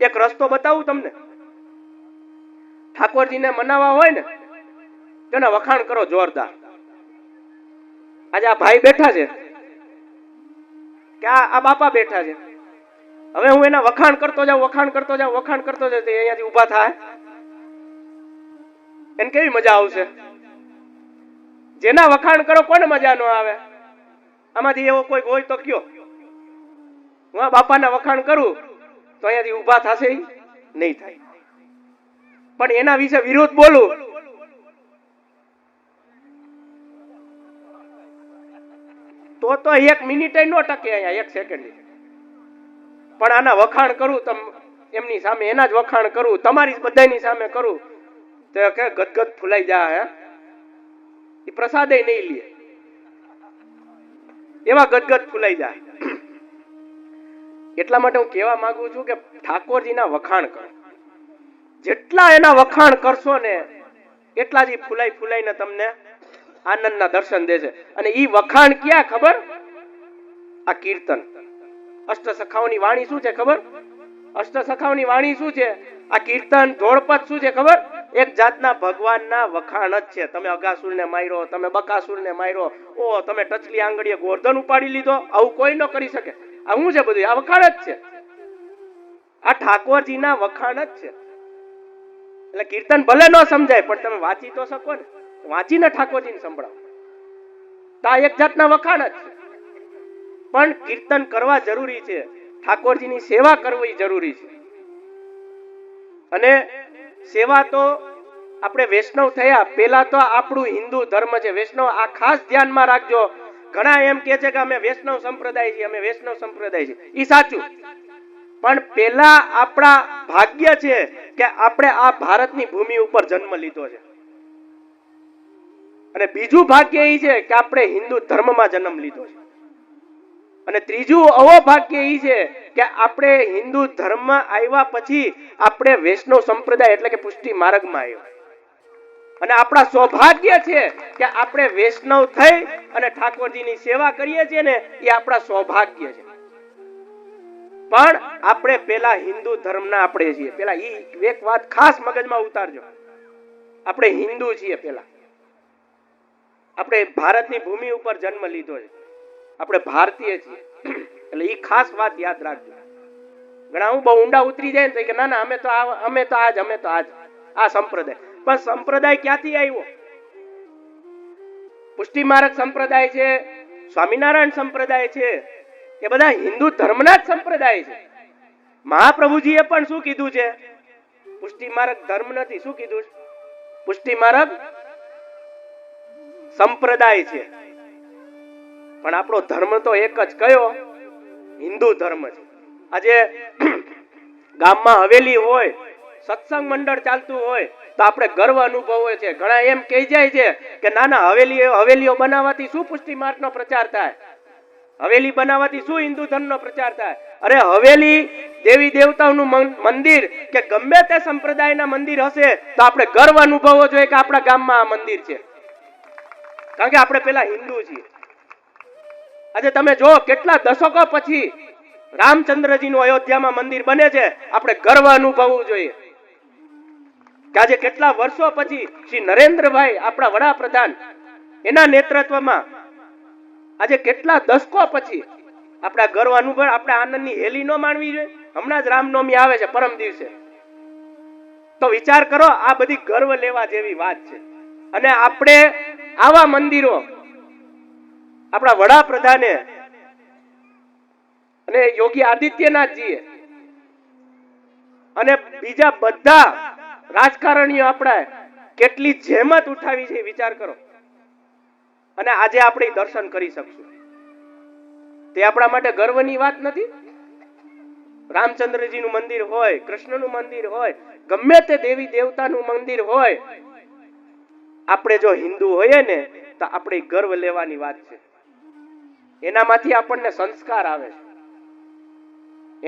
એક રસ્તો બતાવું તમને. ઠાકોરજીને મનાવા હોય ને, તેના વખાણ કરો જોરદાર. આજે આ ભાઈ બેઠા છે. કે આ બાપા બેઠા છે. હવે હું એના વખાણ કરતો જાઉં, વખાણ કરતો જાઉં, વખાણ કરતો જાઉં અહીંયાથી ઊભા થાય. એને કેવી મજા આવશે? જેના વખાણ કરો, કોને મજા ન આવે? આમાંથી એવો કોઈ હોય તો કયો. હું આ બાપાના વખાણ કરું, તો અહીંયાથી ઊભા થશે નહીં થાય. પણ એના વિશે વિરોધ બોલું. તો તો એક મિનિટે નો ટકે અહીંયા, એક સેકન્ડ. પણ આના વખાણ કરું તમ, એમની સામે, એના જ વખાણ કરું, તમારી બધાની સામે કરું. તો કે ગદગદ ફૂલાઈ જા, હે? એ પ્રસાદે નહીં લે. એવા ગદગદ ફૂલાઈ જાય. એટલા માટે હું કહેવા માંગુ છું કે ઠાકોરજીના વખાણ કરો. જેટલા એના વખાણ કરશો ને એટલા જ ફૂલાઈ ફૂલાઈને તમને આનંદના દર્શન દેશે. અને ઈ વખાણ ક્યાં ખબર? આ કીર્તન. અષ્ટ સખાઓની વાણી શું છે ખબર? અષ્ટ સખાઓની વાણી શું છે? આ કીર્તન, ધોળપદ શું છે ખબર? એક જાતના ભગવાનના વખાણ જ છે. તમે અગાસુરને માર્યો, તમે બકાસુરને માર્યો. ઓ, તમે ટચલી આંગળીએ ગોરધન ઉપાડી લીધો. આવું કોઈ ન કરી શકે. આ શું છે બધું? આ વખાણ જ છે. આ ઠાકોરજીના વખાણ જ છે. એટલે કીર્તન ભલે ન સમજાય, પણ તમે વાંચી તો શકો ને. વાંચીને ઠાકોરજીને સંભળાવો. તો એક જાતના વખાણ જ છે. પણ કીર્તન કરવા જરૂરી છે. ઠાકોરજીની સેવા કરવી જરૂરી છે. અને સેવા તો આપણે વૈષ્ણવ થયા. પેલા તો આપણું હિન્દુ ધર્મ છે. વૈષ્ણવ આ ખાસ ધ્યાનમાં રાખજો. ઘણા એમ કે છે કે અમે વૈષ્ણવ સંપ્રદાય છીએ. અમે વૈષ્ણવ સંપ્રદાય છીએ. એ સાચું. પણ પેલા આપણા ભાગ્ય છે કે આપણે આ ભારતની ભૂમિ ઉપર જન્મ લીધો છે. અને બીજું ભાગ્ય એ છે કે આપણે હિન્દુ ધર્મમાં જન્મ લીધો છે. અને ત્રીજું અવભાગ્ય એ છે કે આપણે હિન્દુ ધર્મ આવ્યા પછી આપણે વૈષ્ણવ સંપ્રદાય એટલે કે પુષ્ટિ માર્ગમાં આવ્યો. અને આપણા સૌભાગ્ય છે કે આપણે વૈષ્ણવ થઈ અને ઠાકોરજીની સેવા કરીએ છીએ ને, એ આપણા સૌભાગ્ય છે. પણ આપણે પેલા હિન્દુ ધર્મના આપણે છીએ. પેલા એ એક વાત ખાસ મગજમાં ઉતારજો. આપણે હિન્દુ છીએ પેલા. આપણે ભારતની ભૂમિ ઉપર જન્મ લીધો છે. આપણે ભારતીય છીએ. એટલે એ ખાસ વાત યાદ રાખજો. ઘણા હું બહુ ઊંડા ઉતરી જાય ને કે ના ના, અમે તો અમે તો આજ, અમે તો આજ. આ સંપ્રદાય. પણ સંપ્રદાય ક્યાંથી આવ્યો? પુષ્ટિ માર્ગ સંપ્રદાય છે, સ્વામિનારાયણ સંપ્રદાય છે એ બધા હિન્દુ ધર્મના જ સંપ્રદાય છે? મહાપ્રભુજીએ પણ શું કીધું છે? પુષ્ટિ માર્ગ ધર્મ નથી. શું કીધું પુષ્ટિ માર્ગ સંપ્રદાય છે. પણ આપણો ધર્મ તો એક જ, કયો? હિન્દુ ધર્મ છે આજે ગામમાં હવેલી હોય, સત્સંગ મંડળ ચાલતું હોય, તો આપણે ગર્વ અનુભવે છે. ઘણા એમ કહી જાય છે કે ના હવેલી હવેલીઓ બનાવવાથી શું પુષ્ટિ માર્ગનો પ્રચાર થાય? હવેલી બનાવવાથી શું હિન્દુ ધર્મનો પ્રચાર થાય? અરે હવેલી દેવી દેવતાઓનું મંદિર કે ગમે તે સંપ્રદાયના મંદિર હશે, તો આપણે ગર્વ અનુભવવો જોઈએ કે આપણા ગામમાં આ મંદિર છે. કારણ કે આપણે પેલા હિન્દુ છીએ. આજે તમે જો કેટલા દશકો પછી રામચંદ્રજીનું અયોધ્યામાં મંદિર બને છે. આપણે ગર્વ અનુભવવું જોઈએ. કે આજે કેટલા વર્ષો પછી શ્રી નરેન્દ્રભાઈ આપણા વડાપ્રધાન, એના નેતૃત્વમાં આજે કેટલા દશકો પછી આપણા ગર્વ અનુભવ, આપણે આનંદની હેલી ન માણવી જોઈએ. હમણાં જ રામનવમી આવે છે, પરમ દિવસે. તો વિચાર કરો, આ બધી ગર્વ લેવા જેવી વાત છે. અને આપણે આવા મંદિરો આપણા વડાપ્રધાને અને યોગી આદિત્યનાથજીએ અને બીજા બધા રાજકારણીઓ આપણા કેટલી જેમત ઉઠાવી છે વિચાર કરો. અને આજે આપણે દર્શન કરી શકશું. તે આપણા માટે ગર્વની વાત નથી. રામચંદ્રજીનું મંદિર હોય, કૃષ્ણનું મંદિર હોય, ગમે તે દેવી દેવતાનું મંદિર હોય, આપણે જો હિન્દુ હોઈએ ને, તો આપણે ગર્વ લેવાની વાત છે. એનામાંથી આપણને સંસ્કાર આવે છે.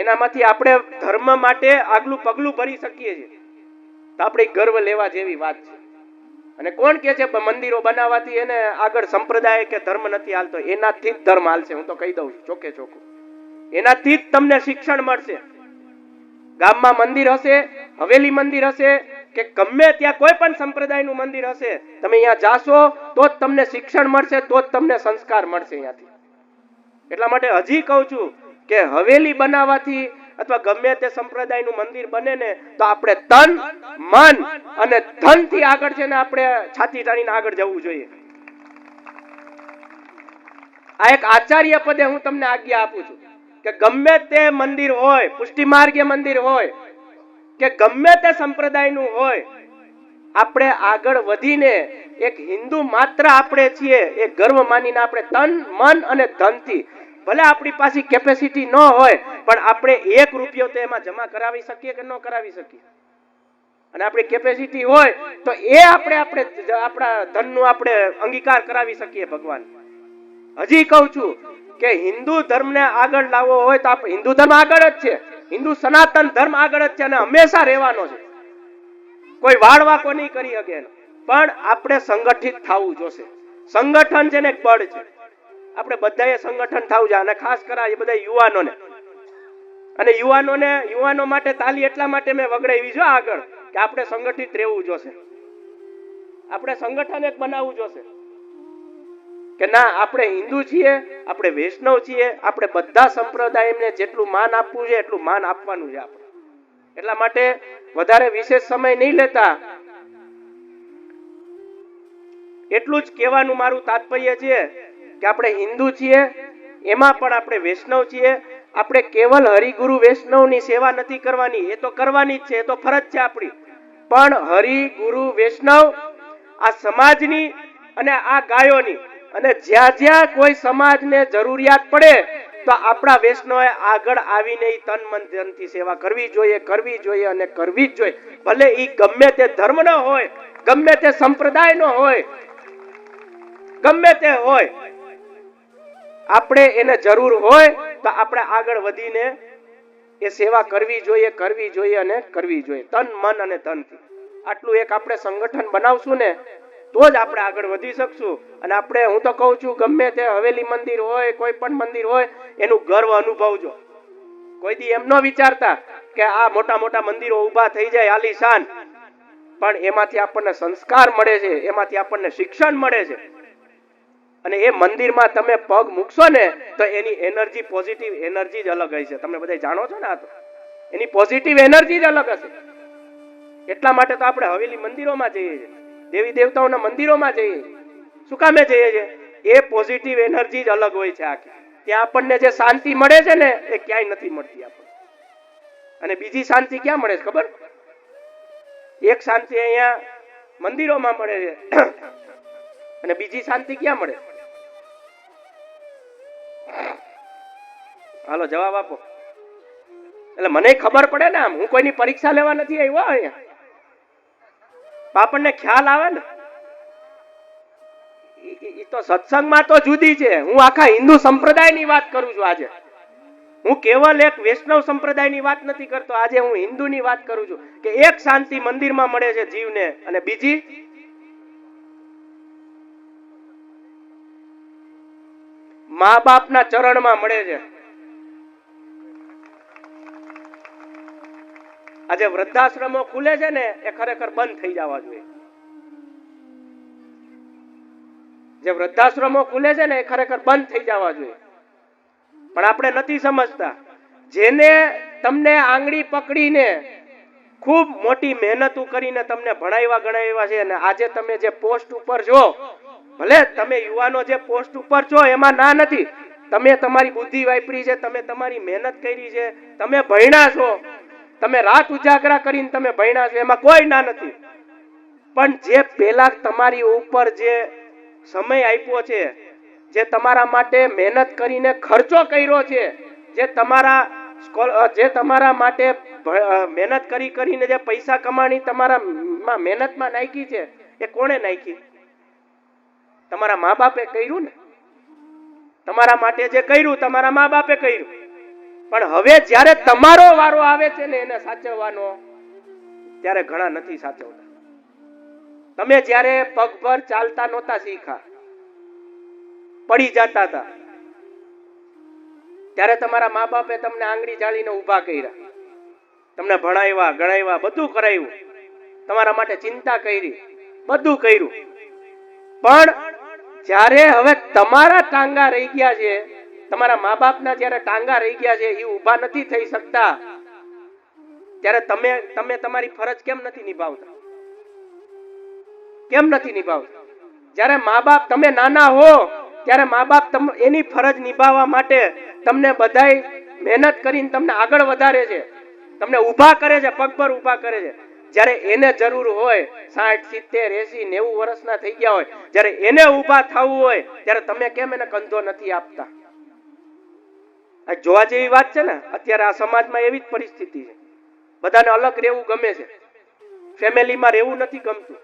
એનામાંથી આપણે ધર્મ માટે આગલું પગલું ભરી શકીએ છીએ. તો આપણે ગર્વ લેવા જેવી વાત છે. અને કોણ કે છે મંદિરો બનાવવાથી એને આગળ સંપ્રદાય કે ધર્મ નથી હાલતો. એનાથી જ ધર્મ હાલશે, હું તો કહી દઉં છું ચોકે ચોખ્ખું. એનાથી જ તમને શિક્ષણ મળશે. ગામમાં મંદિર હશે, હવેલી મંદિર હશે, કે ગમે ત્યાં કોઈ પણ સંપ્રદાયનું મંદિર હશે, તમે અહીંયા જાશો, તો જ તમને શિક્ષણ મળશે, તો જ તમને સંસ્કાર મળશે અહીંયાથી. એટલા માટે હજી કહું છું કે હવેલી બનાવવાથી અથવા ગમે તે સંપ્રદાયનું મંદિર બને ને, તો આપણે તન, મન અને ધનથી આગળ છે ને આપણે છાતી ટાણીને આગળ જવું જોઈએ. આ એક આચાર્ય પદે હું તમને આજ્ઞા આપું છું કે ગમે તે મંદિર હોય, પુષ્ટિ માર્ગે મંદિર હોય, કે ગમે તે સંપ્રદાયનું હોય, આપણે આગળ વધીને એક હિન્દુ માત્ર આપણે છીએ, એ ગર્વ માનીને આપણે તન, મન અને ધનથી ભલે આપણી પાસે કેપેસિટી ન હોય, પણ આપણે એક રૂપિયો તો એમાં જમા કરાવી શકીએ કે ન કરાવી શકીએ? અને આપણી કેપેસિટી હોય, તો એ આપણે આપણે આપણા ધનનું આપણે અંગીકાર કરાવી શકીએ ભગવાન. હજી કહું છું કે હિન્દુ ધર્મને આગળ લાવવો હોય તો આપણે હિન્દુ ધર્મ આગળ જ છે. હિન્દુ સનાતન ધર્મ આગળ જ છે અને હંમેશા રહેવાનો છે. કોઈ વાળવા કોઈ નહીં કરી શકે પણ આપણે સંગઠિત થવું જોશે. સંગઠન છે ને બળ છે. આપણે બધાએ સંગઠન થવું જોઈએ અને ખાસ કરા બધા યુવાનોને. અને યુવાનોને, યુવાનો માટે તાલી એટલા માટે મેં વગડાવી જો આગળ, કે આપણે સંગઠિત રહેવું જોશે. આપણે સંગઠન એક બનાવવું જોશે. કે ના, આપણે હિન્દુ છીએ, આપણે વૈષ્ણવ છીએ, આપણે બધા સંપ્રદાયને જેટલું માન આપવું છે, એટલું માન આપવાનું છે આપણે. એટલા માટે વધારે વિશેષ સમય નહીં લેતા. એટલું જ કહેવાનું મારું તાત્પર્ય છે. કે આપણે હિન્દુ છીએ, એમાં પણ આપણે વૈષ્ણવ છીએ, આપણે કેવલ હરિગુરુ વૈષ્ણવની સેવા નથી કરવાની, એ તો કરવાની જ છે, એ તો ફરજ છે આપણી. પણ હરિગુરુ વૈષ્ણવ આ સમાજની અને આ ગાયોની, અને જ્યાં જ્યાં કોઈ સમાજને જરૂરિયાત પડે, તો આપણા વૈષ્ણવે આગળ આવીને તન મન ધનથી સેવા કરવી જોઈએ કરવી જોઈએ અને કરવી જ જોઈએ. ભલે એ ગમે તે ધર્મનો હોય, ગમે તે સંપ્રદાયનો હોય, ગમે તે હોય આપણે એને જરૂર હોય તો આપણે આગળ વધીને એ સેવા કરવી જોઈએ કરવી જોઈએ અને કરવી જોઈએ. તન, મન અને તનથી. આટલું એક આપણે સંગઠન બનાવશું ને, તો જ આપણે આગળ વધી શકશું. અને આપણે, હું તો કહું છું, ગમે તે હવેલી મંદિર હોય, કોઈ પણ મંદિર હોય, એનું ગર્વ અનુભવજો. કોઈ દી એમ ન વિચારતા કે આ મોટા મોટા મંદિરો ઊભા થઈ જાય આલીશાન. પણ એમાંથી આપણને સંસ્કાર મળે છે, એમાંથી આપણને શિક્ષણ મળે છે. અને એ મંદિરમાં તમે પગ મૂકશો ને, તો એની એનર્જી પોઝિટિવ એનર્જી જ અલગ હશે તમે બધા જાણો છો ને આ તો? એની પોઝિટિવ એનર્જી જ અલગ હશે. એટલા માટે તો આપણે હવેલી મંદિરોમાં જઈએ છીએ. દેવી દેવતાઓના મંદિરોમાં જઈએ શું કામે જઈએ છીએ? એ પોઝિટિવ એનર્જી જ અલગ હોય છે આખી. ત્યાં આપણને જે શાંતિ મળે છે ને, એ ક્યાંય નથી મળતી આપણને. અને બીજી શાંતિ ક્યાં મળે છે ખબર? એક શાંતિ અહીંયા મંદિરોમાં મળે છે. અને બીજી શાંતિ ક્યાં મળે? હાલો, જવાબ આપો. એટલે મને ખબર પડે ને આમ, હું કોઈની પરીક્ષા લેવા નથી આવ્યો અહીંયા. આપણને ખ્યાલ આવે ને? ઈ તો સત્સંગમાં તો જુદી છે. હું આખા હિન્દુ સંપ્રદાયની વાત કરું છું આજે. હું કેવલ એક વૈષ્ણવ સંપ્રદાયની વાત નથી કરતો. આજે હું હિન્દુની વાત કરું છું કે એક શાંતિ મંદિરમાં મળે છે જીવને. અને બીજી? મા બાપના ચરણમાં મળે છે. આજે વૃદ્ધાશ્રમો ખુલે છે ને, એ ખરેખર બંધ થઈ જવા જોઈએ. જે વૃદ્ધાશ્રમો ખુલે છે ને, એ ખરેખર બંધ થઈ જવા જોઈએ. પણ આપણે નથી સમજતા, જેને તમને આંગળી પકડીને ખૂબ મોટી મહેનતું કરીને તમને ભણાવ્યા ગણાવ્યા છે અને આજે તમે જે પોસ્ટ ઉપર છો ભલે તમે યુવાનો જે પોસ્ટ ઉપર છો, એમાં ના નથી. તમે તમારી બુદ્ધિ વાપરી છે, તમે તમારી મહેનત કરી છે, તમે ભણ્યા છો. તમે રાત ઉજાગરા કરીને તમે ભણ્યા છો, એમાં કોઈ ના નથી. પણ જે પેલા તમારી ઉપર જે સમય આપ્યો છે, જે તમારા માટે મહેનત કરીને ખર્ચો કર્યો છે, જે તમારા જે તમારા માટે મહેનત કરી કરીને જે પૈસા કમાણી તમારા મહેનતમાં નાખી છે, એ કોણે નાખી? તમારા મા બાપે કર્યું ને? તમારા માટે જે કર્યું, તમારા મા બાપે કર્યું. પણ હવે જ્યારે તમારો વારો આવે છે ને એને સાચવવાનો, ત્યારે ઘણા નથી સાચવતા. તમે જ્યારે પગભર ચાલતા નહોતા શીખા પડી જતા હતા, ત્યારે તમારા મા બાપે તમને આંગળી જાળીને ઊભા કર્યા. તમને ભણાવ્યા, ગણાવ્યા, બધું કરાવ્યું. તમારા માટે ચિંતા કરી, બધું કર્યું. પણ જ્યારે હવે તમારા ટાંગા રહી ગયા છે, તમારા મા બાપના જ્યારે ટાંગા રહી ગયા છે, એ ઊભા નથી થઈ શકતા, ત્યારે તમે તમે તમારી ફરજ કેમ નથી નિભાવતા? કેમ નથી નિભાવતા? જ્યારે મા બાપ તમે નાના હો, ત્યારે મા બાપ એની ફરજ નિભાવવા માટે તમને બધાય મહેનત કરીને તમને આગળ વધારે છે, તમને ઊભા કરે છે પગ પર ઊભા કરે છે. જ્યારે એને જરૂર હોય, સાઠ, સિત્તેર, એસી, નેવું વર્ષના થઈ ગયા હોય, જ્યારે એને ઊભા થવું હોય, ત્યારે તમે કેમ એને કંધો નથી આપતા? જોવા જેવી વાત છે ને, અત્યારે આ સમાજમાં એવી જ પરિસ્થિતિ છે. બધાને અલગ રહેવું ગમે છે. ફેમિલીમાં રહેવું નથી ગમતું.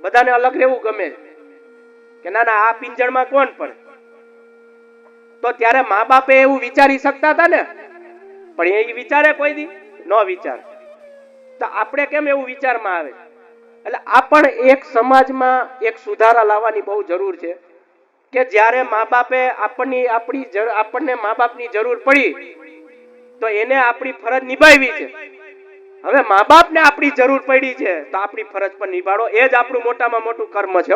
બધાને અલગ રહેવું ગમે છે. કે ના ના, આ પિંજરમાં કોણ પડે? તો ત્યારે મા બાપે એવું વિચારી શકતા હતા ને? પણ એ વિચારે કોઈ દી? ન વિચારે. તો આપણે કેમ એવું વિચારમાં આવે? એટલે આ પણ એક સમાજમાં એક સુધારા લાવવાની બહુ જરૂર છે કે જ્યારે મા બાપે આપણની આપણી આપણને મા બાપની જરૂર પડી તો એને આપણી ફરજ નિભાવી છે. હવે મા બાપને આપણી જરૂર પડી છે તો આપણી ફરજ પણ નિભાડો. એ જ આપણું મોટામાં મોટું કર્મ છે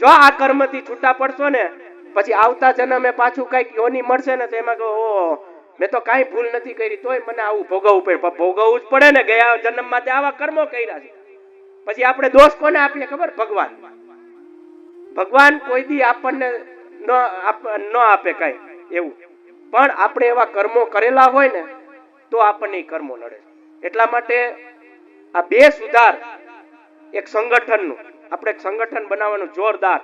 જો આ કર્મથી છૂટા પડશો ને પછી આવતા જન્મે પાછું કંઈક યોની મળશે ને તો એમાં કહો "ઓહ, મેં તો કાંઈ ભૂલ નથી કરી, તોય મને આવું ભોગવવું પડે. ભોગવવું જ પડે ને, ગયા જન્મમાં તે આવા કર્મો કર્યા છે. પછી આપણે દોષ કોને આપીએ ખબર? ભગવાન. ભગવાન કોઈ દી આપણને ન આપે કાંઈ એવું. પણ આપણે એવા કર્મો કરેલા હોય ને, તો આપણને કર્મો નડે એટલા માટે આ બે સુધાર એક સંગઠનનું. આપણે એક સંગઠન બનાવવાનું જોરદાર.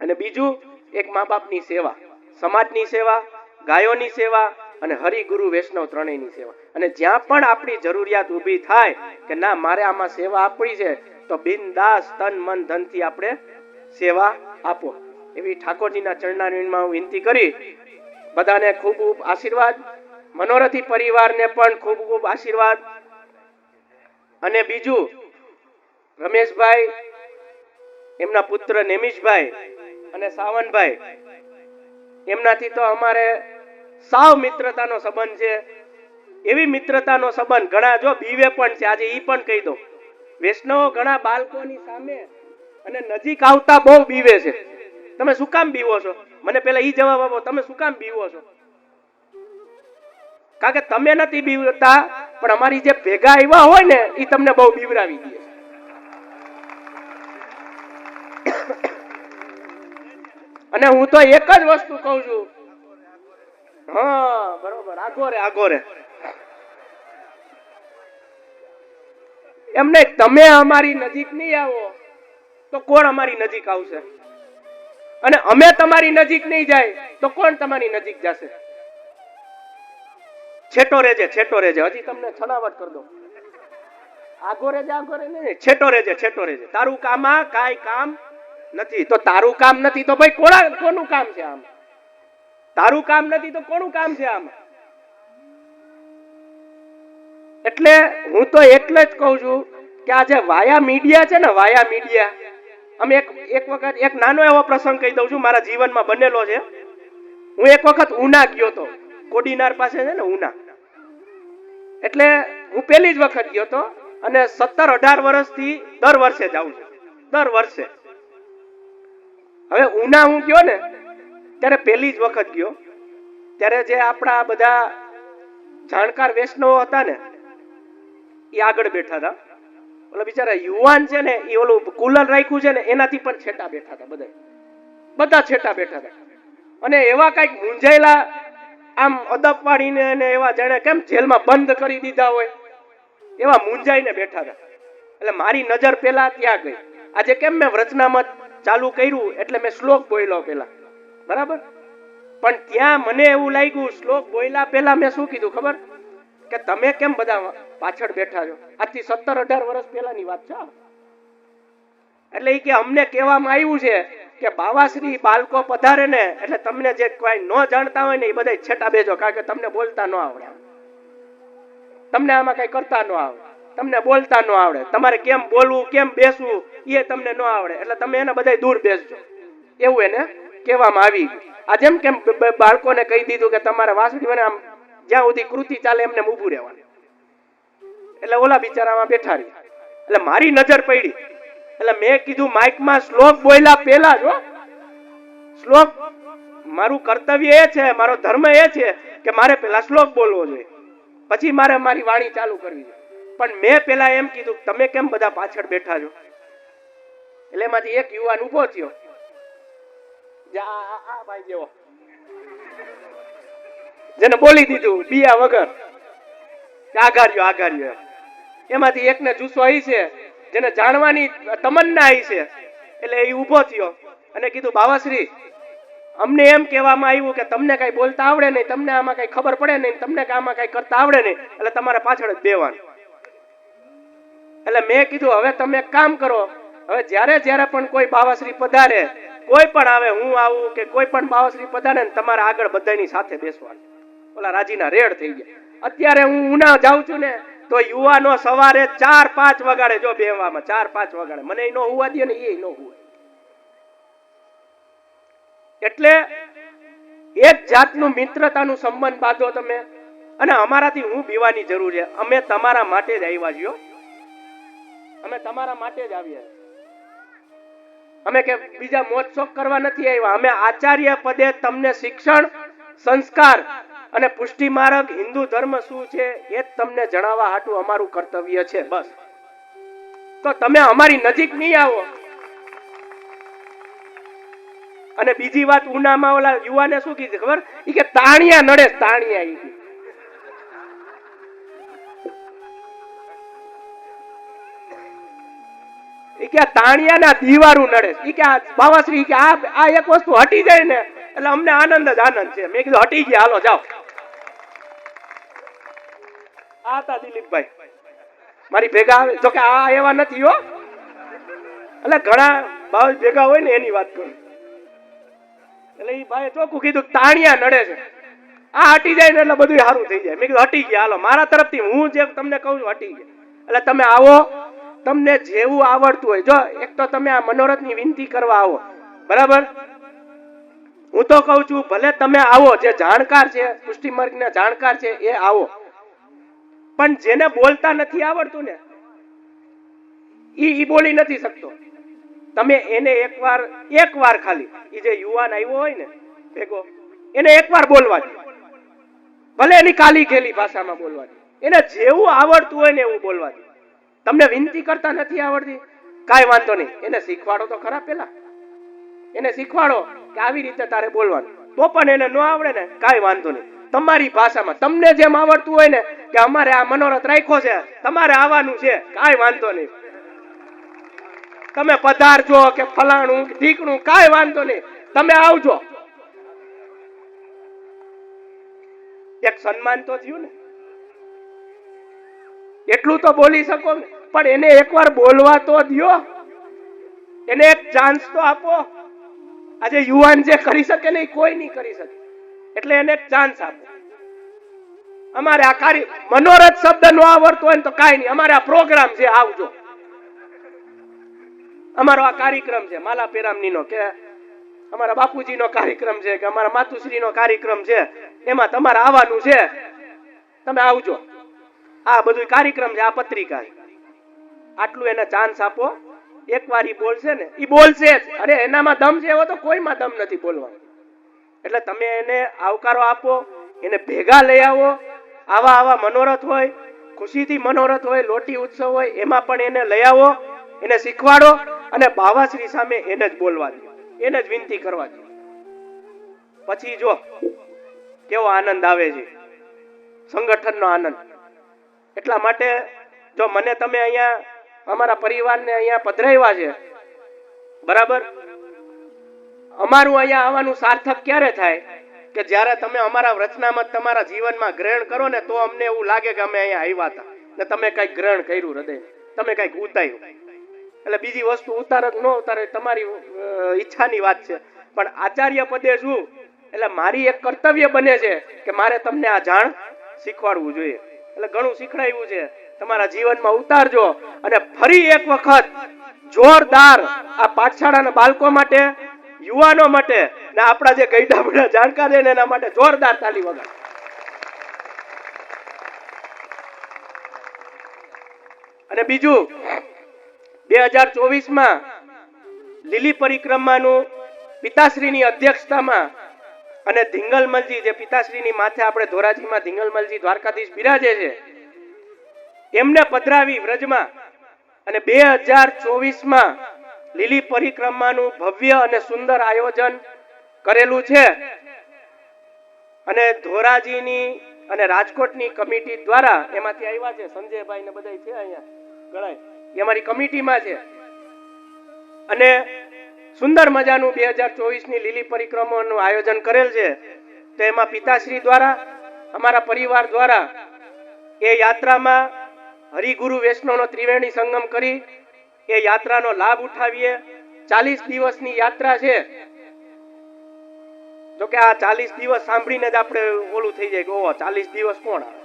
અને બીજું એક મા બાપની સેવા. સમાજની સેવા ગાયોની સેવા અને હરિગુરુ વૈષ્ણવ ત્રણેયની સેવા. અને જ્યાં પણ આપણી જરૂરિયાત ઊભી થાય કે ના, મારે આમાં સેવા આપવી છે, તો બિનદાસ તન, મન, ધનથી આપણે સેવા આપો. એવી ઠાકોરજીના ચરણારવિંદમાં હું વિનંતી કરી. બધાને ખૂબ ખૂબ આશીર્વાદ. મનોરથી પરિવારને પણ ખૂબ ખૂબ આશીર્વાદ. અને બીજું, રમેશભાઈ, એમના પુત્ર નેમિશભાઈ અને સાવનભાઈ, એમનાથી તો અમારે સાવ મિત્રતાનો સંબંધ છે. એવી મિત્રતાનો સંબંધ ઘણા જો બીવે પણ છે, આજે એ પણ કહી દો વૈષ્ણવો ઘણા બાળકોની સામે અને નજીક આવતા બહુ બીવે છે. તમે શું કામ બીવો છો? મને પેલા ઈ જવાબ આપો, તમે શું કામ બીવો છો? કારણ કે તમે નથી બીવતા, પણ અમારી જે ભેગા આવ્યા હોય ને એ તમને બહુ બીવરાવી દે અને હું તો એક જ વસ્તુ કહું છું હા, બરોબર. આગો રે આગો રે એમ તમે અમારી નજીક નહીં આવો, તો કોણ અમારી નજીક આવશે? અને અમે તમારી નજીક નહીં જાય, તો કોણ તમારી નજીક જશે? છેટો રેજે છેટો રેજે હજી તમને છણાવટ કરી દો આગો રેજે આગો રે નહીં છેટો રેજે છેટો રેજે તારું આ, કાંઈ કામ નથી. તો તારું કામ નથી, તો ભાઈ કોના કોનું કામ છે આમ? તારું કામ નથી તો કોનું કામ છે આમ? એટલે હું તો એટલે જ કહું છું કે આ જે વાયા મીડિયા છે ને વાયા મીડિયા, અમે એક એક વખત એક નાનો એવો પ્રસંગ કહી દઉં છું, મારા જીવનમાં બનેલો છે. હું એક વખત ઉના ગયો તો કોડીનાર પાસે છે ને ઉના. એટલે હું પહેલી જ વખત ગયો તો અને સત્તર અઢાર વર્ષથી દર વર્ષે જાઉં છું, દર વર્ષે. હવે ઉના હું ગયો ને ત્યારે પહેલી જ વખત ગયો. ત્યારે જે આપણા બધા જાણકાર વૈષ્ણવો હતા ને, એ આગળ બેઠા હતા. ઓલા બિચારા યુવાન છે ને, એ ઓલું કુલર રાખ્યું છે ને, એનાથી પણ છેટા બેઠા હતા બધા. બધા છેટા બેઠા હતા. અને એવા કંઈક મૂંઝાયેલા, આમ અદબ પાડીને અને એવા જાણે કેમ જેલમાં બંધ કરી દીધા હોય, એવા મૂંઝાઈને બેઠા હતા. એટલે મારી નજર પેલા ત્યાં ગઈ. આજે કેમ મેં વ્રચનામત ચાલુ કર્યું, એટલે મેં શ્લોક બોલ્યો પેલા બરાબર? પણ ત્યાં મને એવું લાગ્યું, શ્લોક બોલ્યા પેલા મેં શું કીધું ખબર? કે તમે કેમ બધા પાછળ બેઠા છો? આજથી સત્તર અઢાર વર્ષ પહેલાની વાત છે એટલે એ કે અમને કહેવામાં આવ્યું છે કે બાવાશ્રી બાળકો પધારે ને, એટલે તમને જે કોઈ ન જાણતા હોય ને એ બધા છેટા બેજો, કારણ કે તમને બોલતા ન આવડે. તમને આમાં કઈ કરતા ન આવે તમને બોલતા ન આવડે. તમારે કેમ બોલવું, કેમ બેસવું એ તમને ન આવડે. એટલે તમે એને બધાય દૂર બેસજો. એવું એને કહેવામાં આવી. આ જેમ કેમ બાળકોને કહી દીધું કે તમારે વાસળી મને આમ જ્યાં સુધી કૃતિ ચાલે એમને ઊભું રહેવાનું. એટલે ઓલા બિચારામાં બેઠા રહી એટલે મારી નજર પડી. એટલે મેં કીધું, માઇકમાં શ્લોક બોલ્યા પેલા જો શ્લોક મારું કર્તવ્ય એ છે, મારો ધર્મ એ છે કે મારે પેલા શ્લોક બોલવો જોઈએ. પછી મારે મારી વાણી ચાલુ કરવી જોઈએ. પણ મેં પેલા એમ કીધું, તમે કેમ બધા પાછળ બેઠા છો? એટલે એમાંથી એક યુવાન ઊભો થયો. જેને બોલી દીધું બિયા વગર. આઘાર્યો આઘાર્યો એમાંથી એકને જુસ્સો આવી છે, જેને જાણવાની તમન્ના આવી છે. એટલે એ ઊભો થયો અને કીધું, બાવાશ્રી, અમને એમ કહેવામાં આવ્યું કે તમને કઈ બોલતા આવડે નહીં, તમને આમાં કઈ ખબર પડે નહીં, તમને આમાં કઈ કરતા આવડે નહીં, એટલે તમારે પાછળ જ બેવાનું એટલે મેં કીધું, હવે તમે કામ કરો, હવે જ્યારે જ્યારે પણ કોઈ બાવાશ્રી પધારે કોઈ પણ આવે, હું આવું કે કોઈ પણ બાવાશ્રી પધારે ને તમારે આગળ બધાની સાથે બેસવાનું. ઓલા રાજીના રેડ થઈ ગયા. અત્યારે હું ઉના જાઉં છું ને, તો યુવાનો સવારે ચાર પાંચ વગાડે જો બેવામાં ચાર પાંચ વગાડે. મને નો હોવા દે ને એ નો હોય એટલે એક જાતનું મિત્રતાનું સંબંધ બાંધો તમે. અને અમારાથી હું બીવાની જરૂર છે. અમે તમારા માટે જ આવ્યા છીએ અમે તમારા માટે જ આવ્યા છીએ. અમે કે બીજા મોજશોખ કરવા નથી આવ્યા. અમે આચાર્ય પદે તમને શિક્ષણ, સંસ્કાર અને પુષ્ટિ માર્ગ, હિન્દુ ધર્મ શું છે એ તમને જણાવવા હાટું અમારું કર્તવ્ય છે. બસ. તો તમે અમારી નજીક નહીં આવો. અને બીજી વાત ઉનામાં ઓલા યુવાને શું કીધું ખબર? એ કે તાણિયા નડે, તાણિયા કે. તાણિયા ના દીવારું નડે. ઈ કે બાવાશ્રી કે આ એક વસ્તુ હટી જાય ને, એટલે અમને આનંદ જ આનંદ છે. મેં કીધું હટી ગયા, હાલો જાઓ. આ તા દિલીપભાઈ. મારી ભેગા આવે, જો કે આ એવા નથી હો. એટલે ઘણા બાવ ભેગા હોય ને એની વાત કરું. એટલે એ ભાઈ ચોખ્ખું કીધું તાણિયા નડે છે. આ હટી જાય ને એટલે બધું સારું થઈ જાય. મેં કીધું હટી ગયા, હાલો. મારા તરફથી હું જે તમને કહું છું, હટી ગયા. એટલે તમે આવો. તમને જેવું આવડતું હોય. જો, એક તો તમે આ મનોરથની વિનંતી કરવા આવો. બરાબર? હું તો કહું છું, ભલે તમે આવો, જે જાણકાર છે, પુષ્ટિ માર્ગના જાણકાર છે, એ આવો. પણ જેને બોલતા નથી આવડતું ને, ઈ ઈ બોલી નથી શકતો. તમે એને એકવાર એકવાર ખાલી, ઈ જે યુવાન આવ્યો હોય ને, ભેગો, એને એકવાર બોલવા દે. ભલે એની કાલી ખેલી ભાષામાં બોલવા દે. એને જેવું આવડતું હોય ને એવું બોલવા દે. તમને વિનંતી કરતા નથી આવડતી? કાંઈ વાંધો નહીં. એને શીખવાડો તો ખરા પેલા. એને શીખવાડો કે આવી રીતે તારે બોલવાનું. તો પણ એને ન આવડે ને, કાંઈ વાંધો નહીં. તમારી ભાષામાં તમને જેમ આવડતું હોય ને કે અમારે આ મનોરથ રાખ્યો છે, તમારે આવવાનું છે, કાંઈ વાંધો નહીં. તમે પધારજો કે ફલાણું, ઢીકણું, કાંઈ વાંધો નહીં. તમે આવજો. એક સન્માન તો થયું ને. એટલું તો બોલી શકો ને. પણ એને એકવાર બોલવા તો દ્યો. એને એક ચાન્સ તો આપો. આજે યુવાન જે કરી શકે ને કોઈ નહીં કરી શકે. એટલે એને એક ચાન્સ આપો. અમારે આ કાર્ય, મનોરથ શબ્દ નો આવડતો હોય ને તો કાંઈ નહીં. અમારે આ પ્રોગ્રામ છે, આવજો. અમારો આ કાર્યક્રમ છે, માલા પેરામનીનો કે અમારા બાપુજી નો કાર્યક્રમ છે કે અમારા માતુશ્રી નો કાર્યક્રમ છે. એમાં તમારે આવવાનું છે. તમે આવજો. આ બધું કાર્યક્રમ છે, આ પત્રિકા છે. આટલું એને ચાન્સ આપો. એકવાર એ બોલશે ને એ બોલશે જ. અરે, એનામાં દમ છે એવો તો કોઈમાં દમ નથી બોલવાનો. એટલે તમે એને આવકારો આપો, એને ભેગા લઈ આવો. આવા આવા મનોરથ હોય, ખુશીથી મનોરથ હોય, લોટી ઉત્સવ હોય, એમાં પણ એને લઈ આવો, એને શીખવાડો અને બાવાશ્રી સામે એને જ બોલવા દો એને જ વિનંતી કરવા દો પછી જો, કેવો આનંદ આવે છે. સંગઠનનો આનંદ. એટલા માટે જો મને તમે અહીંયા અમારા પરિવારને અહીંયા પધરાવ્યા છે. બરાબર? અમારું અહીંયા આવવાનું સાર્થક ક્યારે થાય? કે જ્યારે તમે અમારા રચનામાં તમારા જીવનમાં ગ્રહણ કરો ને તો અમને એવું લાગે કે અમે અહીંયા આવ્યા હતા. ને તમે કંઈક ગ્રહણ કર્યું હૃદય. તમે કંઈક ઉતાર્યું. એટલે બીજી વસ્તુ ઉતારક ન ઉતારે તમારી ઈચ્છાની વાત છે. પણ આચાર્ય પદે શું? એટલે મારી એક કર્તવ્ય બને છે કે મારે તમને આ જાણ શીખવાડવું જોઈએ. એટલે ઘણું શીખડાયું છે. તમારા જીવનમાં ઉતારજો અને ફરી એક વખત જોરદાર આ પાઠશાળાના બાળકો માટે, યુવાનો માટે ને આપણા જે ગઈડા બધા જાણકાર છે એના માટે જોરદાર તાલી વગાડ. અને બીજું, બે હજાર ચોવીસમાં લીલી પરિક્રમાનું પિતાશ્રીની અધ્યક્ષતામાં અને ધીંગલમલજી જે પિતાશ્રીની માથે આપણે ધોરાજીમાં ધીંગલમલજી દ્વારકાધીશ બિરાજે છે એમને પધરાવી વ્રજમાં અને બે હજાર ચોવીસમાં લીલી પરિક્રમાનું ભવ્ય અને સુંદર આયોજન કરેલું છે. અને ધોરાજીની અને રાજકોટની કમિટી દ્વારા એમાંથી આવ્યા છે. સંજયભાઈ ને બધા છે અહીંયા ગણાય. એ અમારી કમિટીમાં છે. અને સુંદર મજાનું બે હજાર ચોવીસની લીલી પરિક્રમાનું આયોજન કરેલ છે. તો એમાં પિતાશ્રી દ્વારા, અમારા પરિવાર દ્વારા એ યાત્રામાં હરિગુરુ વૈષ્ણવનો ત્રિવેણી સંગમ કરી એ યાત્રાનો લાભ ઉઠાવીએ. ચાલીસ દિવસની યાત્રા છે. જો કે આ ચાલીસ દિવસ સાંભળીને જ આપણે ઓલું થઈ જાય કે ઓહો, ચાલીસ દિવસ કોણ આવે?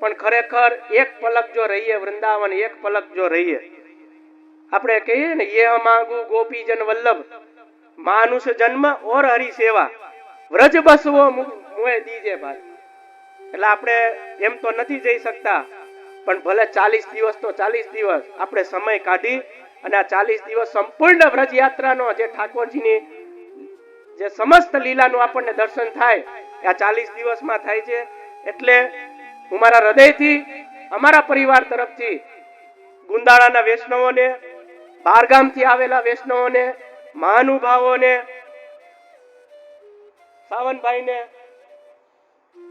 પણ ખરેખર એક પલક જો રહીએ વૃંદાવન, એક પલક જો રહીએ, આપણે કહીએ ને, યે માંગુ ગોપીજન વલ્લભ, માનુષ જન્મ ઓર હરિ સેવા વ્રજ બસવો મુએ દીજે ભાઈ. એટલે આપણે એમ તો નથી જઈ શકતા. પણ ભલે ચાલીસ દિવસ તો ચાલીસ દિવસ. આપણે સમય કાઢી અને આ ચાલીસ દિવસ સંપૂર્ણ વ્રજયાત્રાનો જે ઠાકોરજીની જે સમસ્ત લીલાનું આપણને દર્શન થાય આ ચાલીસ દિવસમાં થાય છે. એટલે હું મારા હૃદયથી અમારા પરિવાર તરફથી ગુંદાળાના વૈષ્ણવોને, બારગામથી આવેલા વૈષ્ણવોને, મહાનુભાવોને, સાવનભાઈને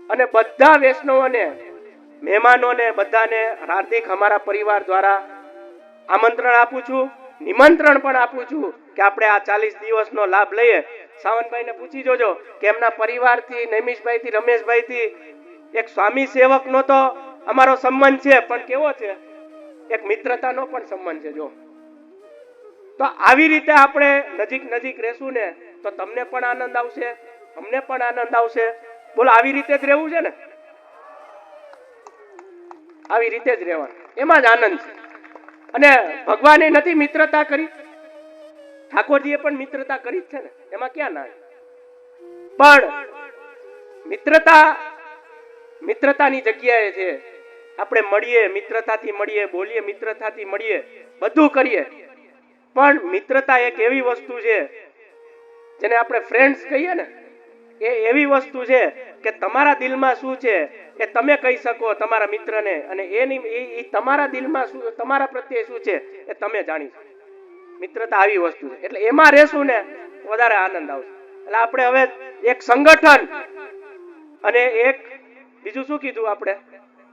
અને બધા વૈષ્ણવોને મહેમાનોને બધાને હાર્દિક અમારા પરિવાર દ્વારા આમંત્રણ આપું છું, નિમંત્રણ પણ આપું છું કે આપણે આ ચાલીસ દિવસનો લાભ લઈએ. સાવનભાઈને પૂછી જોજો કે એમના પરિવારથી, નૈમિષભાઈથી, રમેશભાઈથી એક સ્વામી સેવકનો તો અમારો સંબંધ છે, પણ કેવો છે? એક મિત્રતાનો પણ સંબંધ છે, જો. તો આવી રીતે આપણે નજીક નજીક રહેશું ને, તો તમને પણ આનંદ આવશે, અમને પણ આનંદ આવશે. બોલો, આવી રીતે જ રહેવું છે ને? આવી રીતે જ રહેવાનું. એમાં જ આનંદ છે. અને ભગવાને નથી મિત્રતા કરી. ઠાકોરજીએ પણ મિત્રતા કરી છે ને. એમાં ક્યાં ના પણ મિત્રતા મિત્રતાની જગ્યાએ છે. આપણે મળીએ, મિત્રતાથી મળીએ, બોલીએ, મિત્રતાથી મળીએ, બધું કરીએ. પણ મિત્રતા એક એવી વસ્તુ છે, જેને આપણે ફ્રેન્ડ્સ કહીએ ને, એ એવી વસ્તુ છે કે તમારા દિલમાં શું છે એ તમે કહી શકો તમારા મિત્રને. અને એની તમારા દિલમાં શું, તમારા પ્રત્યે શું છે એ તમે જાણી મિત્રતા આવી વસ્તુ છે. એટલે એમાં રહેશું ને વધારે આનંદ આવશે. એટલે આપણે હવે એક સંગઠન અને એક બીજું શું કીધું આપણે?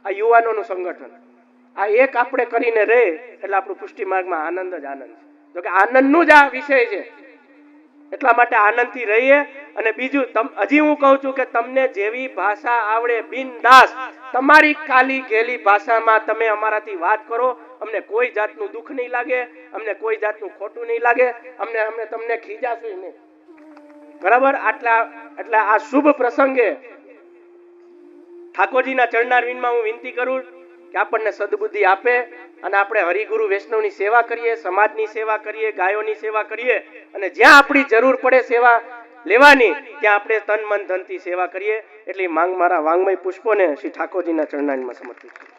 આ યુવાનોનું સંગઠન. આ એક આપણે કરીને રહે એટલે આપણું પુષ્ટિ માર્ગમાં આનંદ જ આનંદ છે. જોકે આનંદનું જ આ વિષય છે. એટલા માટે આનંદથી રહીએ. અને બીજું હજી હું કહું છું કે તમને જેવી ભાષા આવડે બિનદાસ, તમારી કાલી ગેલી ભાષામાં તમે અમારાથી વાત કરો. અમને કોઈ જાતનું દુઃખ નહીં લાગે, અમને કોઈ જાતનું ખોટું નહીં લાગે, અમને અમને તમને ખીજાશું નહીં. બરાબર? આટલા, એટલે આ શુભ પ્રસંગે ઠાકોરજીના ચરણાર વિનમાં હું વિનંતી કરું કે આપણને સદબુદ્ધિ આપે અને આપણે હરિગુરુ વૈષ્ણવની સેવા કરીએ, સમાજની સેવા કરીએ, ગાયોની સેવા કરીએ અને જ્યાં આપણી જરૂર પડે સેવા લેવાની, ત્યાં આપણે તન, મન, ધનથી સેવા કરીએ. એટલી માંગ મારા વાંગમય પુષ્પોને શ્રી ઠાકોરજીના ચરણારવિંદમાં સમર્પિત